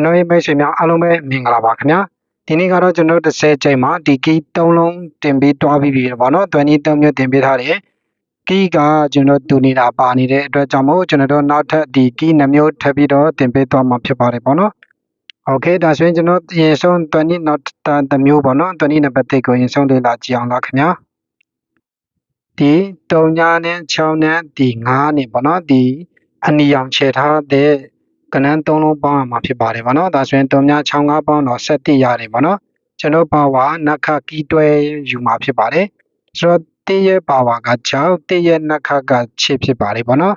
ကျွန်တော်ရဲ့မိတ်ဆွေများအားလုံးပဲမင်္ဂလာပါခင်ဗျာဒီနေ့ကတော့ကျွန်တော်30ချိန်မှာဒီကီ3လုံးတင်ပြီးတွားပြီးပြီပေါ့နော်တွန်ကြီး3မျိုးတင်ပေးထားတယ်ကီကကျွန်တော်တူနေတာပါနေတဲ့အတွက်ကြောင့်မို့ကျွန်တော်တို့နောက်ထပ်ဒီကီ2မျိုးထပ်ပြီးတော့တင်ပေးသွားမှာဖြစ်ပါတယ်ပေါ့နော်โอเคဒါဆိုရင်ကျွန်တော်ရင်ဆုံးတွန်ကြီးနောက်တစ်မျိုးပေါ့နော်တွန်ကြီးနံပါတ်1ကိုရင်ဆုံးလေးလာကြည့်အောင်လားခင်ဗျာဒီ3ညနဲ့6နဲ့ဒီ9နဲ့ပေါ့နော်ဒီအနီရောင်ခြေထားတဲ့ ကနန်း၃လုံးပေါင်းရမှာဖြစ်ပါတယ်ဗောနော်ဒါဆိုရင်3ည6 5ပေါင်းတော့17ရတယ်ဗောနော်ကျွန်တော်ပါဝါနခကီးတွဲယူမှာဖြစ်ပါတယ်ဆိုတော့တရဲ့ပါဝါက6တရဲ့နခက6ဖြစ်ပါတယ်ဗောနော်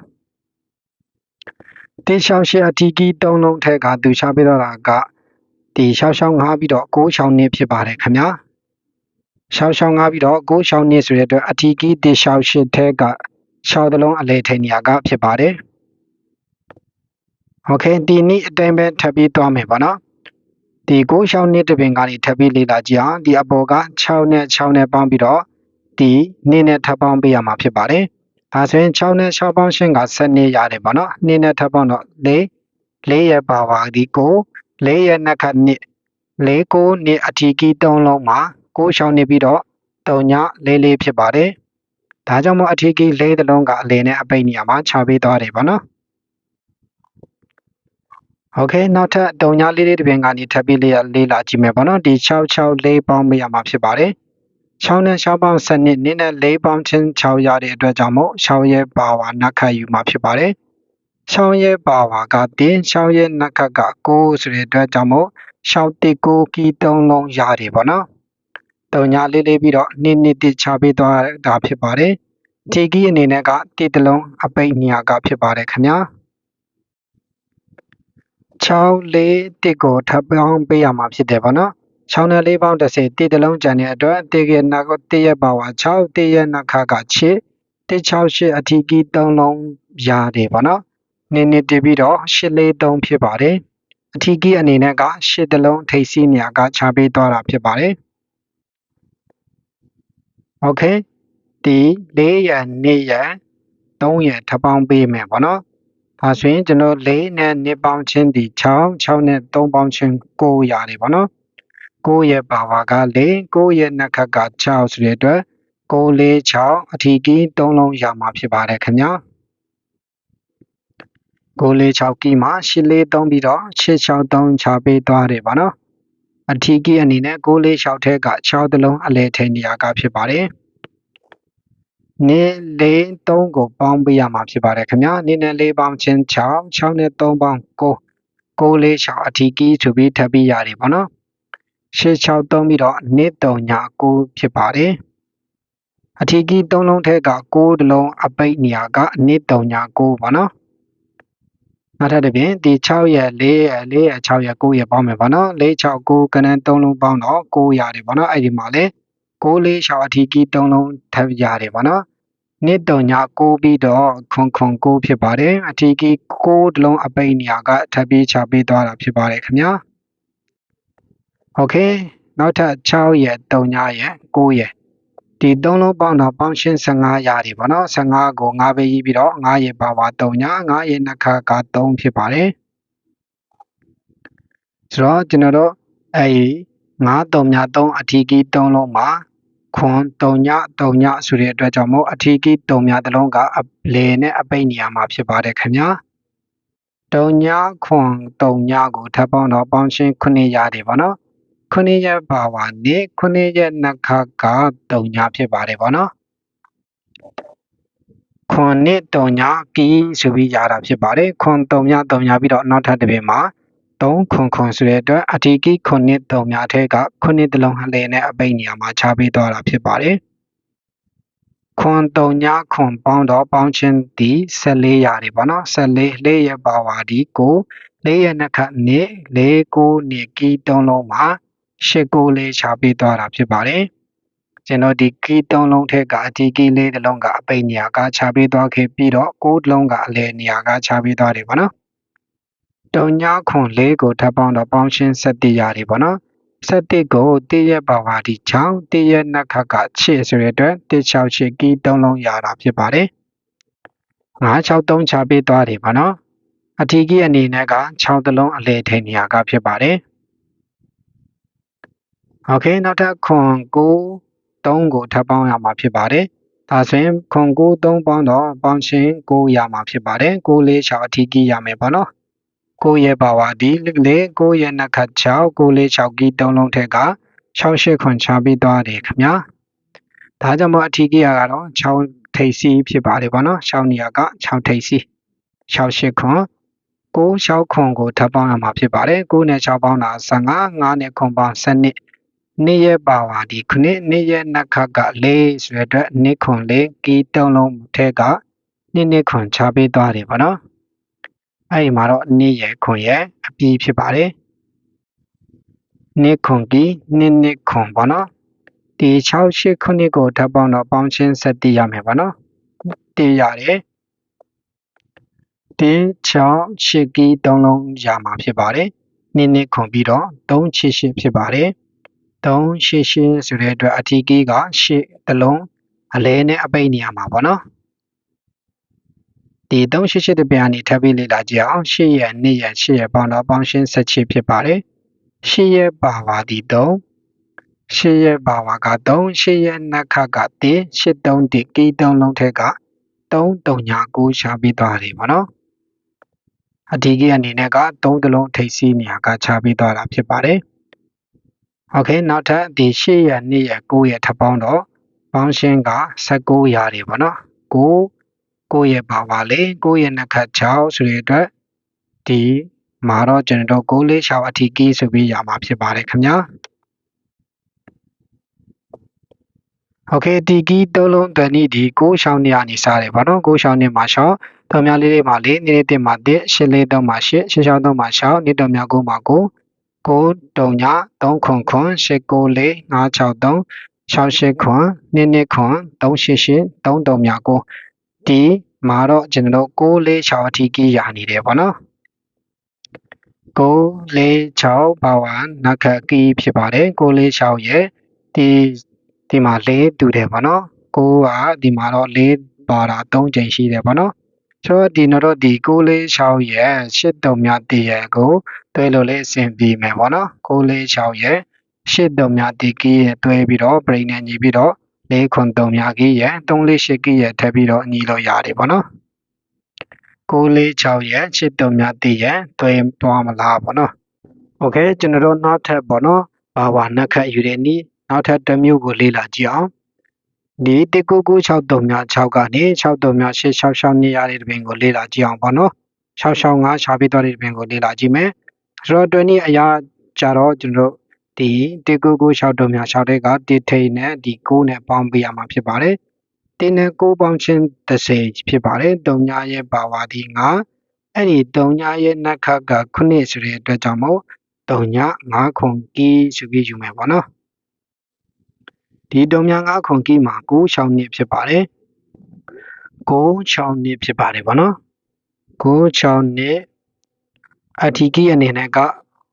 တေရှောင်းရှိအထီကီး3လုံးထက်ကသူရှားပေးတော့တာကဒီရှောင်းရှောင်းငါးပြီးတော့6ရှောင်းနေဖြစ်ပါတယ်ခင်ဗျာရှောင်းရှောင်းငါးပြီးတော့6ရှောင်းနေဆိုတဲ့အတွက်အထီကီးတေရှောင်းရှိထက်က6တလုံးအလဲထိန်နေရကဖြစ်ပါတယ် โอเคဒီနေ့အတိုင်းပဲထပ်ပြီးသွားမယ်ပေါ့နော်ဒီ6ရှောင်းနှစ်တပင်ကနေထပ်ပြီးလေ့လာကြည့်အောင်ဒီအပေါ်က6နဲ့6နဲ့ပေါင်းပြီးတော့ဒီနေ့နဲ့ထပ်ပေါင်းပေးရမှာဖြစ်ပါတယ်ဒါဆိုရင်6နဲ့6ပေါင်းရှင်းက7ရတယ်ပေါ့နော်နေ့နဲ့ထပ်ပေါင်းတော့4 4ရဲ့ပါပါဒီ9 4ရဲ့နှက်ခတ်နှစ်4 9နှစ်အထီကီ3လုံးမှာ6ရှောင်းနေပြီးတော့3ည4 4ဖြစ်ပါတယ်ဒါကြောင့်မို့အထီကီ4တလုံးကအလေနဲ့အပိတ်နေရာမှာခြာပေးသွားတယ်ပေါ့နော် โอเคနောက်ထပ်တုံညာလေးလေးတစ်ပြင်ကနေထပ်ပြီးလေးလေးလာကြည့်မယ်ပေါ့နော်ဒီ664ပေါင်းမရမှာဖြစ်ပါတယ်6နဲ့6ပေါင်း7နှစ်နင်းနဲ့4ပေါင်းချင်း6ရတဲ့အတွက်ကြောင့်မို့6ရဲ့ပါဝါနက်ခတ်ယူမှာဖြစ်ပါတယ်6ရဲ့ပါဝါကတင်း6ရဲ့နက်ခတ်က9ဆိုတဲ့အတွက်ကြောင့်မို့6တိ9ကီ3လုံးရတယ်ပေါ့နော်တုံညာလေးလေးပြီးတော့နှစ်နှစ်တိချပေးသွားတာဖြစ်ပါတယ်ဒီကီအနေနဲ့ကတိတလုံးအပိတ်နေရာကဖြစ်ပါတယ်ခင်ဗျာ 6 4တစ်ကိုထပ်ပေါင်းပေးရမှာဖြစ်တယ်ဗောနော်6နဲ့4ပေါင်း30တစ်တလုံးကျန်တဲ့အတွက်တစ်ရဲ့နောက်တစ်ရဲ့ပါဝါ6တစ်ရဲ့နောက်ခါက6တစ်68အထီးကြီး3လုံးရတယ်ဗောနော်နည်းနည်းတပြီးတော့843ဖြစ်ပါတယ်အထီးကြီးအနေနဲ့က8တလုံးထိပ်စီးနေရာကခြားပေးသွားတာဖြစ်ပါတယ်โอเคဒီ4ရန်2ရန်3ရန်ထပ်ပေါင်းပေးမယ်ဗောနော် ဒါဆိုရင်ကျွန်တော်၄နဲ့2ပေါင်းချင်းဒီ6 6နဲ့3ပေါင်းချင်း9ရတယ်ပေါ့နော်9ရဲ့ပါဝါက4 9ရဲ့နှက်ခတ်က6ဆိုတဲ့အတွက်9 4 6အထီးကြီး3လုံးရမှာဖြစ်ပါတယ်ခင်ဗျာ9 4 6ကီမှာ8 4 3ပြီးတော့8 6 3ချပေးသွားတယ်ပါနော်အထီးကြီးအနေနဲ့9 4 6ထဲက6တလုံးအလဲထိန်နေရာကဖြစ်ပါတယ် နေလေး3ကိုပေါင်းပေးရမှာဖြစ်ပါတယ်ခင်ဗျာနေနဲ့4ပေါင်းချင်း6 6နဲ့3ပေါင်း9 9လေး6အထီးကီးဆိုပြီးထပ်ပြီးရတယ်ပေါ့နော်ရှစ်6 3ပြီးတော့နေ3ည9ဖြစ်ပါတယ်အထီးကီး3လုံးထဲက9တလုံးအပိတ်နေရာကနေ3ည9ပေါ့နော်နောက်ထပ်တစ်ပြင်ဒီ6ရဲ့4ရဲ့4ရဲ့6ရဲ့9ရဲ့ပေါင်းမယ်ပေါ့နော်4 6 9ကနန်း3လုံးပေါင်းတော့9ရတယ်ပေါ့နော်အဲ့ဒီမှာလေ 6လေး6အထီးကြီး3လုံးထပ်ရတယ်ပေါ့နော်နှစ်တုံညာ6ပြီးတော့ခွန်ခွန်6ဖြစ်ပါတယ်အထီးကြီး6တလုံးအပိတ်နေရာကထပ်ပြီးချပေးသွားတာဖြစ်ပါတယ်ခင်ဗျာโอเคနောက်ထပ်6ရဲ့3ညာရဲ့9ရဲ့ဒီ3လုံးပေါင်းတော့ပေါင်းရှင်း15ရတယ်ပေါ့နော်15ကို9ပဲရေးပြီးတော့9ရဲ့ပါပါ3ညာ9ရဲ့နှခါက3ဖြစ်ပါတယ်ဆိုတော့ကျွန်တော်တို့အဲဒီ9 3ည3အထီးကြီး3လုံးမှာ ခွန်တုံညတုံညဆိုတဲ့အတွက်ကြောင့်မို့အထီးကြီးတုံညတလုံးကအလေနဲ့အပိတ်နေရာမှာဖြစ်ပါတယ်ခင်ဗျာတုံညခွန်တုံညကိုထပ်ပေါင်းတော့ပေါင်းရှင်း9ရတယ်ဗောနော်9ရက်ပါဝါနေ9ရက်နှခကတုံညဖြစ်ပါတယ်ဗောနော်ခွန်နှစ်တုံညကီးဆိုပြီးရတာဖြစ်ပါတယ်ခွန်တုံညတုံညပြီးတော့နောက်ထပ်တစ်ပြင်မှာ 3ခွန်ခွန်ဆိုတဲ့အတွက်အထီးကီခုနှစ်တုံများထဲကခုနှစ်တလုံးဟလဲနဲ့အပိတ်နေရာမှာခြားပေးသွားတာဖြစ်ပါတယ်။ခွန်တုံညာခွန်ပေါင်းတော့ပေါင်းချင်းဒီ14ရတယ်ပေါ့နော်14လေးရပါဝါဒီကိုလေးရနှစ်ခတ်နှစ်လေးကိုနှစ်ကီ3လုံးမှာရှစ်ကိုလေးခြားပေးသွားတာဖြစ်ပါတယ်။ကျွန်တော်ဒီကီ3လုံးထဲကအတီကီလေးတစ်လုံးကအပိတ်နေရာကခြားပေးသွားခဲ့ပြီးတော့ကိုးလုံးကအလဲနေရာကခြားပေးသွားတယ်ပေါ့နော်။ တုံညခွန်လေးကိုထပ်ပေါင်းတော့ပေါင်းရှင်း7ရတယ်ပေါ့နော်7ကိုတည့်ရက်ပါဝါဒီ6တည့်ရက်နှက်ခတ်က6ဆိုတဲ့အတွက်168ကီ3လုံးရတာဖြစ်ပါတယ်963ချပေးသွားတယ်ပေါ့နော် အထီးကြီးအနေနဲ့က6တလုံးအလဲထိန်နေရကဖြစ်ပါတယ်โอเคနောက်ထပ်ခွန်9 3ကိုထပ်ပေါင်းရမှာဖြစ်ပါတယ်ဒါဆိုရင်ခွန်9 3ပေါင်းတော့ပေါင်းချင်း9ရမှာဖြစ်ပါတယ်9လေး6အထီးကြီးရမယ်ပေါ့နော် 9ရဲ့ပါဝါဒီလေ9ရဲ့နှစ်ခတ်6 9လေး6ကြီး3လုံးထက်က6 8ခွန်ချပြီးသွားတယ်ခင်ဗျာဒါကြောင့်မို့အထီးကြီးကတော့6ထိပ်စီးဖြစ်ပါတယ်ပေါ့နော်6နေရာက6ထိပ်စီး6 8ခွန်9 6ခွန်ကိုထပ်ပေါင်းရမှာဖြစ်ပါတယ်9နဲ့6ပေါင်းတာ15 5နဲ့ခွန်ပေါင်း12နေ့ရက်ပါဝါဒီခုနှစ်နေ့ရက်နှစ်ခတ်ကလေးဆိုတဲ့အတွက်နေ့ခွန်လေးကီးတုံးလုံးထဲကနေ့နေ့ခွန်ချပေးသွားတယ်ပေါ့နော် အဲ့ဒီမှာတော့နေ့ရက်ခွန်ရက်အပြီးဖြစ်ပါတယ်နေ့ခွန်ကီးနေ့နေ့ခွန်ပေါ့နော်ဒီ6 8ခုနှစ်ကိုထပ်ပေါင်းတော့ပေါင်းချင်းဆက်တည်ရမယ်ပေါ့နော်တည်ရတယ်တင်း6 8ကီး3လုံးရမှာဖြစ်ပါတယ်နေ့နေ့ခွန်ပြီးတော့3 8 8ဖြစ်ပါတယ်3 8 8ဆိုတဲ့အတွက်အထီးကီးက8တလုံးအလဲနဲ့အပိတ်နေရမှာပေါ့နော် ဒီ388တပြန်ကနေထပ်ပြီးလေ့လာကြည့်အောင်8ရက်2ရက်8ရက်ပေါင်းတော့ပေါင်းရှင်းဆက်ချဖြစ်ပါတယ်8ရက်ပါပါဒီ3 8ရက်ပါပါက3 8ရက်နှစ်ခတ်က1 8 3ဒီကီး3လုံးထက်က3 3ညာ9ရှာပြီးသွားတယ်ပေါ့နော်အဒီကြီးအနေနဲ့က3တလုံးထိပ်စီးနေရာကချပြီးသွားတာဖြစ်ပါတယ်โอเคနောက်ထပ်ဒီ8ရက်2ရက်9ရက်ထပ်ပေါင်းတော့ပေါင်းရှင်းက19ရတယ်ပေါ့နော်9 9ရက်ပါပါလေ9ရက်နှစ်ခတ်6ဆိုတဲ့အတွက်ဒီမှာတော့ကျွန်တော်တို့6လေး6အထီးကီးဆိုပြီးရမှာဖြစ်ပါတယ်ခင်ဗျာโอเคဒီကီးသုံးလုံးတနည်းဒီ6ရှောင်းနေရနေစားတယ်ဗောနော်6ရှောင်းနေမှာရှောင်းတော်များလေးလေးမှာလေးနေလေးတင်မှာ1 8လေးသုံးမှာ8 8ရှောင်းသုံးမှာ6နေတော်များ9မှာ9 9တုံည3ခွန်ခွန်8 9လေး5 6 3 6 8ခွန်2 2ခွန်3 8 8 3တုံများ9 ဒီမှာတော့ကျွန်တော်တို့6လေး6အထီးကီးရနေတယ်ဗောနော်6 4 6ပါဝါနခကီးဖြစ်ပါတယ်6 4 6ရဲ့ဒီဒီမှာ၄တူတယ်ဗောနော်9ကဒီမှာတော့၄ပါတာ3ချိန်ရှိတယ်ဗောနော်ဆိုတော့ဒီတော့ဒီ6လေး6ရဲ့8တုံမြတည်ရဲ့ကိုတွဲလို့လေးအဆင်ပြေမယ်ဗောနော်6လေး6ရဲ့8တုံမြတည်ကြီးရဲ့တွဲပြီးတော့ brain နဲ့ညီပြီးတော့ ၄ခွန်တုံမြကြီးရဲ့3လေး8ကြီးရဲ့ထပ်ပြီးတော့ညီလို့ရတယ်ဗောနော်6လေး6ရဲ့8တုံမြတည်ရဲ့တွဲသွားမလားဗောနော်โอเคကျွန်တော်တို့နောက်ထပ်ဗောနော်ဘာဝနှက်ခတ်ယူတဲ့နီးနောက်ထပ်တစ်မျိုးကိုလေ့လာကြည့်အောင်ဒီ1996မြ6ကနေ63မြ866နေရတဲ့တပင်ကိုလေ့လာကြည့်အောင်ပေါ့နော်665ရှားပြီးတော့တဲ့တပင်ကိုလေ့လာကြည့်မယ်ဆိုတော့တွင်ဒီအရာကြတော့ကျွန်တော်တို့ ဒီ1996မြ6တဲ့ကတိထိန်နဲ့ဒီ9နဲ့ပေါင်းပေးရမှာဖြစ်ပါတယ်တင်းနဲ့9ပေါင်းချင်း30ဖြစ်ပါတယ်3ညရဲ့ပါဝါဒီ9အဲ့ဒီ3ညရဲ့နက်ခတ်က9ဆိုတဲ့အတွက်ကြောင့်မို့3ည9ခွန်ကီးဆိုပြီးယူမယ်ပေါ့နော်ဒီတုံများငါးခွန်ကီးမှာ9 6နှစ်ဖြစ်ပါတယ်9 6နှစ်ဖြစ်ပါတယ်ဗောနော်9 6နှစ်အထီကီးအနေနဲ့က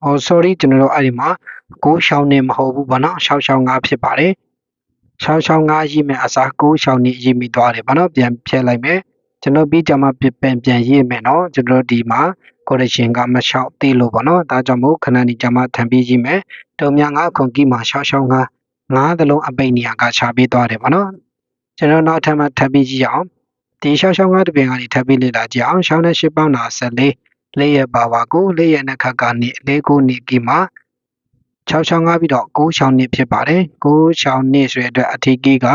ဟော sorry ကျွန်တော်တို့အဲ့ဒီမှာ 9 6နှစ်မဟုတ်ဘူးဗောနော်6 6 5ဖြစ်ပါတယ်6 6 5ရေးမယ်အစား9 6နှစ်ရေးမိသွားတယ်ဗောနော်ပြန်ဖြည့်လိုက်မယ်ကျွန်တော်ပြီးကြမှာပြန်ပြန်ရေးမယ်နော်ကျွန်တော်ဒီမှာ correction ကမလျှောက်သေးလို့ပေါ့နော်ဒါကြောင့်မို့ခဏနေကြမှာထပ်ပြီးရေးမယ်တုံများငါခွန်ကီးမှာ6 6 5ငါးသလုံးအပိတ်နေရာကခြားပေးသွားတယ်ပေါ့နော်ကျွန်တော်နောက်ထပ်မှထပ်ပြီးကြည့်အောင်ဒီရှောက်ရှောင်းငါးတပင်ကနေထပ်ပြီးလေ့လာကြည့်အောင်ရှောင်းနဲ့ရှစ်ပေါင်းတာ14လေးရပါပါကိုလေးရနှစ်ခတ်ကနေလေးကိုနေကီမှာ 665ပြီးတော့96နှစ်ဖြစ်ပါတယ်96နှစ်ဆိုတဲ့အတွက်အထီးကီးက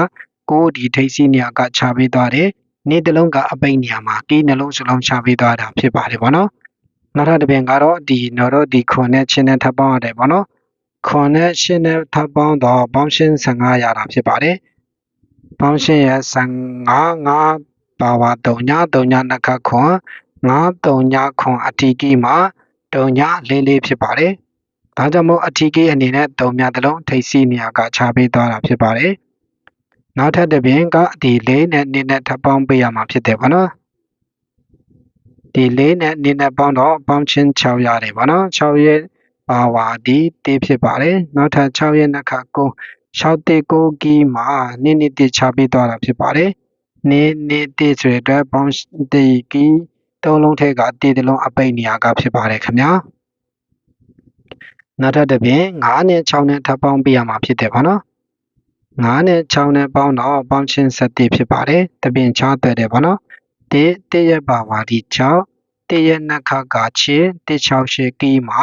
6ဒီထိပ်စီးနေရာကခြားပေးသွားတယ်နေ့တလုံးကအပိတ်နေရာမှာကီးနှလုံးစလုံးခြားပေးသွားတာဖြစ်ပါတယ်ပေါ့နော်နောက်ထပ်တစ်ပင်ကတော့ဒီနော်တော့ဒီခွန်နဲ့ချင်းနဲ့ထပ်ပေါင်းရတယ်ပေါ့နော်ခွန်နဲ့ရှင်းနဲ့ထပ်ပေါင်းတော့ပေါင်းရှင်း15ရတာဖြစ်ပါတယ်။ပေါင်းရှင်းရဲ့15 5ပါဝါ3ည3ညနှစ်ခတ်ခွန်9 3ညခွန်အထီးကြီးမှာ3ညလေးလေးဖြစ်ပါတယ်။ ဒါကြောင့်မို့အထီးကြီးအနေနဲ့3ညတလုံးထိပ်စီးနေရာကခြားပေးသွားတာဖြစ်ပါတယ်။နောက်ထပ်တစ်ပြင်ကဒီလေးနဲ့နင်းနဲ့ထပ်ပေါင်းပေးရမှာဖြစ်တယ်ဗောနော်။ဒီလေးနဲ့နင်းနဲ့ပေါင်းတော့ပေါင်းချင်း6ရတယ်ဗောနော်6ရဲ့ပါဝါဒီတေးဖြစ်ပါတယ်နောက်ထပ်6ရက်နှစ်ခါကို6တေကိုကီမှာနိနိတိချပေးသွားတာဖြစ်ပါတယ်နိနိတိဆိုတဲ့အတွက်ပေါင်းတေကီသုံးလုံးထက်ကတည်တလုံးအပိတ်နေရာကဖြစ်ပါတယ်ခင်ဗျာ နောက်ထပ်တစ်ပြင်9နဲ့6နဲ့ထပ်ပေါင်းပြရမှာဖြစ်တယ်ဗောနော်9နဲ့6နဲ့ပေါင်းတော့ပေါင်းချင်း7ဖြစ်ပါတယ်တပြင်ချတဲ့တယ်ဗောနော်တေတရပါဝါဒီ6တရနခကချေ168ကီမှာ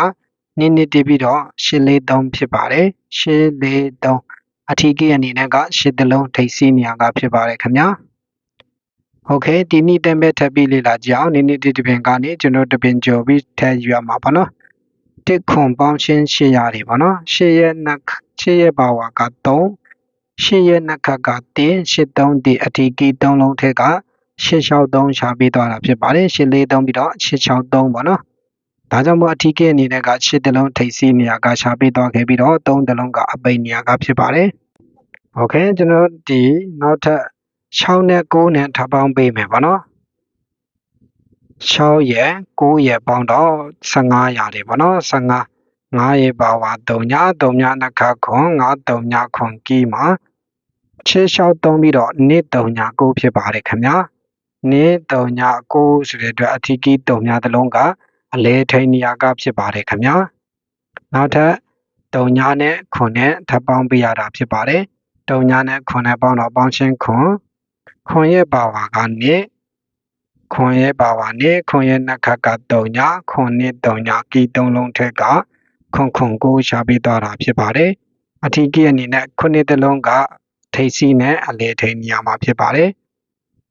နင်းနေတပြီးတော့843ဖြစ်ပါတယ်843အထီးကြီးအနေနဲ့က8တလုံးထိပ်စီးနေရာကဖြစ်ပါတယ်ခင်ဗျာโอเคဒီနေ့တမ်းပဲထပ်ပြီးလေ့လာကြအောင်နေ့နေ့ဒီတပင်ကနေကျွန်တော်တပင်ကြော်ပြီးထည့်ယူရမှာပါနော် တစ်ခွန်ပေါင်းချင်း800ရာတွေပေါ့နော်8ရဲ့နှစ်8ရဲ့ပါဝါက3 8ရဲ့နှစ်ခါက3 83ဒီအထီကီ3လုံးထက်က863ရှာပေးသွားတာဖြစ်ပါတယ်843ပြီးတော့863ပေါ့နော်ဒါကြောင့်မို့အထီးကဲအနေနဲ့က6တလုံးထိပ်စီးနေရာကရှာပေးသွားခဲ့ပြီးတော့3တလုံးကအပိန်နေရာကဖြစ်ပါတယ်။ Okay ကျွန်တော်ဒီနောက်ထပ်6နဲ့9နဲ့ထပ်ပေါင်းပေးမယ်ပေါ့နော်။ 6ရယ်9ရယ်ပေါင်းတော့15ရတယ်ဗောနော်15 9ရယ်ပါဝါ3ည3ညနှစ်ခါခွန်9 3ညခွန်ကီမှာ6 6 3ပြီးတော့နေ့3ည9ဖြစ်ပါတယ်ခင်ဗျာနေ့3ည9ဆိုတဲ့အတွက်အထီးကီ3ညသလုံးကအလဲထိန်နေရာကဖြစ်ပါတယ်ခင်ဗျာနောက်ထပ်3ညနဲ့ခွန်နဲ့ထပ်ပေါင်းပေးရတာဖြစ်ပါတယ်3ညနဲ့ခွန်နဲ့ပေါင်းတော့ပေါင်းချင်းခွန်ခွန်ရဲ့ပါဝါကနေ ခွန်ရဲ့ပါဝါနေခွန်ရဲ့နှစ်ခတ်က3ညခွန်နဲ့3ညကီ3လုံးထက်ကခွန်ခွန်ကိုရှာပေးသွားတာဖြစ်ပါတယ်အထီးကြီးအနေနဲ့ခုနှစ်တလုံးကထိပ်စီးနဲ့အလေထိန်နေရာမှာဖြစ်ပါတယ်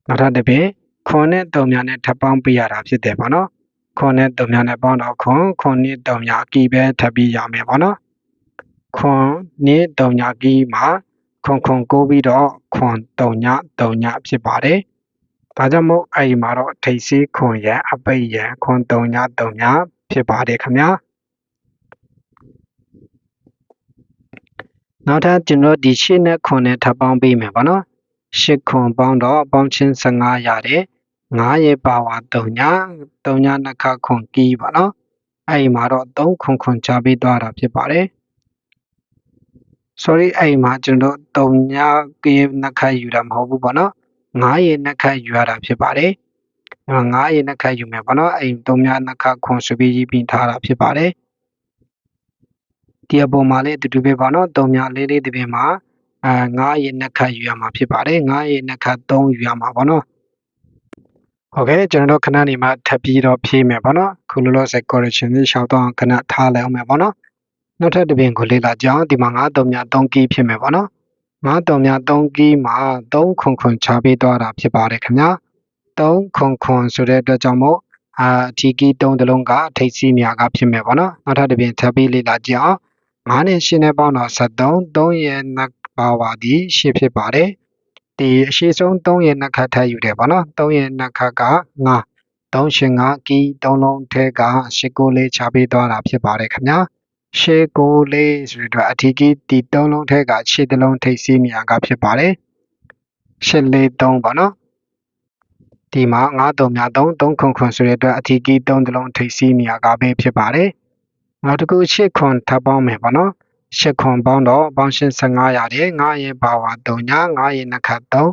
နောက်ထပ်တစ်ပြင်ခွန်နဲ့3ညနဲ့ထပ်ပေါင်းပေးရတာဖြစ်တယ်ပေါ့နော်ခွန်နဲ့3ညနဲ့ပေါင်းတော့ခွန်ခွန်နဲ့3ညအကီပဲထပ်ပြီးရမယ်ပေါ့နော်ခွန်နဲ့3ညကီမှာခွန်ခွန်ကိုပြီးတော့ခွန်3ည3ညဖြစ်ပါတယ်။ ဒါကြောင့်မို့အဲ့ဒီမှာတော့ထိတ်စီးခွန်ရန်အပိတ်ရန်ခွန်3ည3ညဖြစ်ပါတယ်ခင်ဗျာ။နောက်ထပ်ကျွန်တော်ဒီရှင်းနဲ့ခွန်နဲ့ထပ်ပေါင်းပေးမယ်ပေါ့နော်။ရှစ်ခွန်ပေါင်းတော့ပေါင်းချင်း15ရတယ်။9ရဲ့ပါဝါ3ည3ညနှစ်ခါခွန်ကီးပါနော်။အဲ့ဒီမှာတော့3ခွန်ခွန်ချပေးသွားတာဖြစ်ပါတယ်။ sorry အဲ့မှာကျွန်တော်တုံညာကင်းနှစ်ခတ်ယူတာမဟုတ်ဘူးပေါ့နော် 9ရေနှစ်ခတ်ယူရတာဖြစ်ပါတယ်အဲ့မှာ9ရေနှစ်ခတ်ယူမယ်ပေါ့နော်အဲ့တုံညာနှစ်ခတ်ခွန်စပီးကြီးပြင်ထားတာဖြစ်ပါတယ်ဒီအပေါ်မှာလည်းအတူတူပဲပေါ့နော်တုံညာလေးလေးတစ်ပြင်မှာအဲ9ရေနှစ်ခတ်ယူရမှာဖြစ်ပါတယ်9ရေနှစ်ခတ်3ယူရမှာပေါ့နော်ဟုတ်ကဲ့ကျွန်တော်တို့ခဏနေမှထပ်ပြီးတော့ဖြည့်မယ်ပေါ့နော်ခုလောလောဆယ် correction လေးရှောက်တော့ခဏထားလိုက်အောင်မယ်ပေါ့နော်နောက်ထပ်တစ်ပြင်ကိုလေ့လာကြအောင်ဒီမှာ9တုံမြ3ကီးဖြစ်မယ်ပေါ့နော် 9တုံမြ3ကီးမှာ3ခွန်ခွန်ချပေးသွားတာဖြစ်ပါတယ်ခင်ဗျာ3ခွန်ခွန်ဆိုတဲ့အတွက်ကြောင့်မို့အာဒီကီး3တလုံးကထိတ်စီးနေရာကဖြစ်မယ်ပေါ့နော်နောက်ထပ်တစ်ပြင်ထပ်ပြီးလေ့လာကြအောင်9နဲ့10နဲ့ပေါင်းတော့73 3ရဲ့နှစ်ပါဝါဒီ10ဖြစ်ပါတယ်ဒီအရှိဆုံး3ရဲ့နှစ်ခတ်ထပ်ယူတယ်ပေါ့နော်3ရဲ့နှစ်ခတ်က9 3ရှင်ကကီး3လုံးထဲက10ကိုလေးချပေးသွားတာဖြစ်ပါတယ်ခင်ဗျာ ရှေးကိုလေးဆိုတော့အထီးကြီးဒီသုံးလုံးထက်ကရှေ့တစ်လုံးထိပ်စီးနေရကဖြစ်ပါတယ်ရှစ်လေးသုံးပါနော်ဒီမှာ9တုံများ3 3ခွန်ခွန်ဆိုတဲ့အတွက်အထီးကြီး3တစ်လုံးထိပ်စီးနေရကပဲဖြစ်ပါတယ်နောက်တစ်ခုရှစ်ခွန်ထပ်ပေါင်းမယ်ပေါ့နော်ရှစ်ခွန်ပေါင်းတော့ပေါင်းရှင်း15ရတယ်9ရဲ့ဘာဝ3ည9ရဲ့နှစ်ခတ်3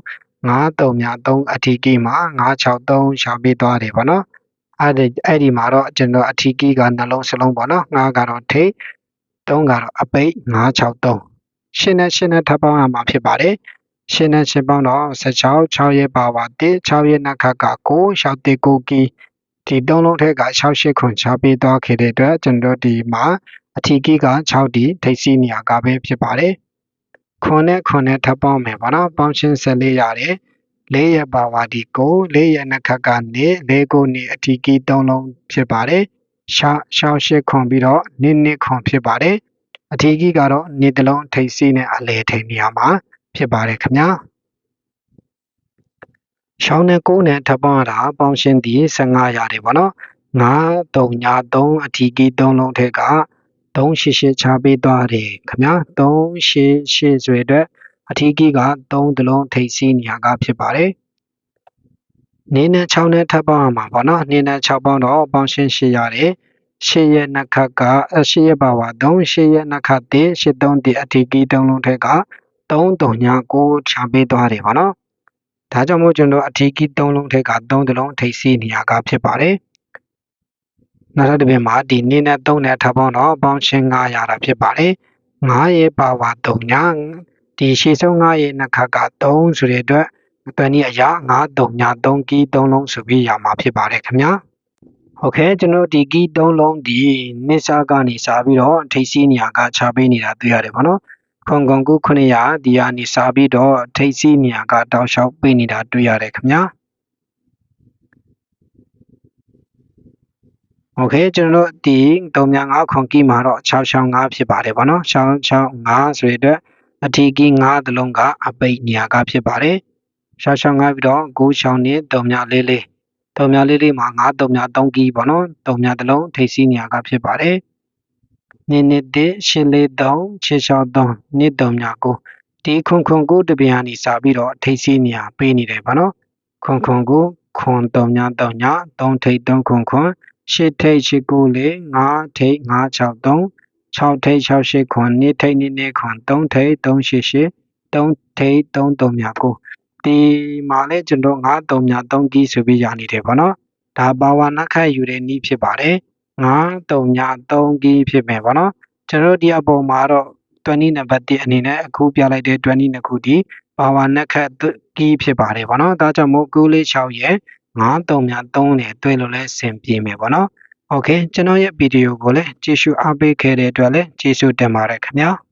9တုံများ3အထီးကြီးမှာ963ရှာပေးသွားတယ်ပေါ့နော် အဲ့ဒီအဲ့ဒီမှာတော့ကျွန်တော်အထီးကြီးကနှလုံးစလုံးပေါ့နော်ငါးကတော့ထိတ်သုံးကတော့အပိတ်963ရှင်းနဲ့ရှင်းနဲ့ထပ်ပေါင်းရမှာဖြစ်ပါတယ်ရှင်းနဲ့ရှင်းပေါင်းတော့16 6ရဲ့ပါဝါ1 6ရဲ့နှက်ခတ်က9 6တေကိုကီဒီသုံးလုံးထက်က68ခွန်ချပေးသွားခဲ့တဲ့အတွက်ကျွန်တော်ဒီမှာအထီးကြီးက6ဒီထိတ်စီနေရာကပဲဖြစ်ပါတယ်ခွန်နဲ့ခွန်နဲ့ထပ်ပေါင်းမယ်ပေါ့နော်ပေါင်းရှင်း14ရတယ် လေးရပါဝါဒီကိုလေးရနှက်ခတ်ကနေလေးကိုနေအထီးကြီးသုံးလုံးဖြစ်ပါတယ်ရှာရှောင်းရှစ်ခွန်ပြီးတော့နစ်နစ်ခွန်ဖြစ်ပါတယ်အထီးကြီးကတော့နေတလုံးထိပ်စီးနဲ့အလဲထိန်နေရာမှာဖြစ်ပါတယ်ခင်ဗျာရှောင်းနဲ့ကိုးနဲ့ထပ်ပေါင်းရတာပေါင်းရှင်းသည်15ရတယ်ပေါ့နော်9 3ညာ3အထီးကြီး3လုံးထက်က388ချပေးသွားတယ်ခင်ဗျာ388ဆိုရတဲ့ အထီးကြီးက3တလုံးထိပ်စီးနေရာကဖြစ်ပါတယ်နေနဲ့6နဲ့ထပ်ပေါင်းရမှာပေါ့နော်နေနဲ့6ပေါင်းတော့ပေါင်းရှင်း8ရတယ်ရှစ်ရဲ့နှစ်ခတ်ကရှစ်ရဲ့ပါဝါ3ရှစ်ရဲ့နှစ်ခတ်တည်းရှစ်သုံးတည်းအထီးကြီးသုံးလုံးထက်က3တုံညာ9ချပေးသွားတယ်ပေါ့နော်ဒါကြောင့်မို့ကျွန်တော်အထီးကီး3လုံးထက်က3တလုံးထိပ်စီးနေရကဖြစ်ပါတယ်နောက်တစ်ပြင်မှာဒီနေ့နဲ့3နဲ့ထပ်ပေါင်းတော့ပေါင်းချင်း900ရတာဖြစ်ပါတယ်9ရဲ့ပါဝါ3ညာ ဒီရှေ့ဆုံး9ရဲ့နှစ်ခါက3ဆိုတဲ့အတွက်အတွင်းကြီးအရာ9 3ညာ3ကီး3လုံးဆိုပြီးရမှာဖြစ်ပါတယ်ခင်ဗျာဟုတ်ကဲ့ကျွန်တော်ဒီကီး3လုံးဒီနစ်စာကနေစပြီးတော့ထိပ်စီးနေရကချပေးနေတာတွေ့ရတယ်ဗောနော်ခွန်ကွန်ကူ900ဒီကနေစပြီးတော့ထိပ်စီးနေရကတောက်လျှောက်ပေးနေတာတွေ့ရတယ်ခင်ဗျာโอเคကျွန်တော်တို့ဒီ305ခွန်ကီမှာတော့665ဖြစ်ပါတယ်ဗောနော်665ဆိုတဲ့အတွက် အထီးကြီး၅သလုံးကအပိတ်နေရာကဖြစ်ပါတယ်။ရှာရှောင်းကားပြီးတော့ဂူရှောင်းနဲ့တုံမြလေးလေးတုံမြလေးလေးမှာ၅တုံမြ၃ကြီးပေါ့နော်။တုံမြသလုံးထိတ်စီးနေရာကဖြစ်ပါတယ်။နေနေတဲ့ရှင်းလေးတုံချေရှောင်းတုံနေတုံမြကိုဒီခွန်ခွန်ကိုတပြန်အနေစာပြီးတော့ထိတ်စီးနေရာပေးနေတယ်ပေါ့နော်။ခွန်ခွန်ကိုခွန်တုံမြတုံည၃ထိတ်၃ခွန်ခွန်ရှစ်ထိတ်ရှစ်ကိုလေး၅ထိတ်၅၆၃ 6ထိတ်6ရှိခွန်2ထိတ်2 2ခွန်3ထိတ်3ရှိရှိ3ထိတ်3 3မြကိုဒီမှာလည်းကျွန်တော်9 3မြ3ကြီးဆိုပြီးရနေတယ်ဗောနော်ဒါပါဝါနခတ်ယူတဲ့နည်းဖြစ်ပါတယ်9 3မြ3ကြီးဖြစ်မယ်ဗောနော်ကျွန်တော်ဒီအပေါ်မှာတော့20နံပါတ်1အနေနဲ့အခုပြလိုက်တဲ့20နခုဒီဘာဝနခတ်ကြီးဖြစ်ပါတယ်ဗောနော်ဒါကြောင့်မို့ကုလေး6ရဲ့9 3မြ3နဲ့တွဲလို့လဲဆင်ပြေမယ်ဗောနော် Okay ကျွန်တော်ရဲ့ဗီဒီယိုကိုလည်းကြည့်ရှုအားပေးခဲ့တဲ့အတွက်လည်းကျေးဇူးတင်ပါတယ်ခင်ဗျာ။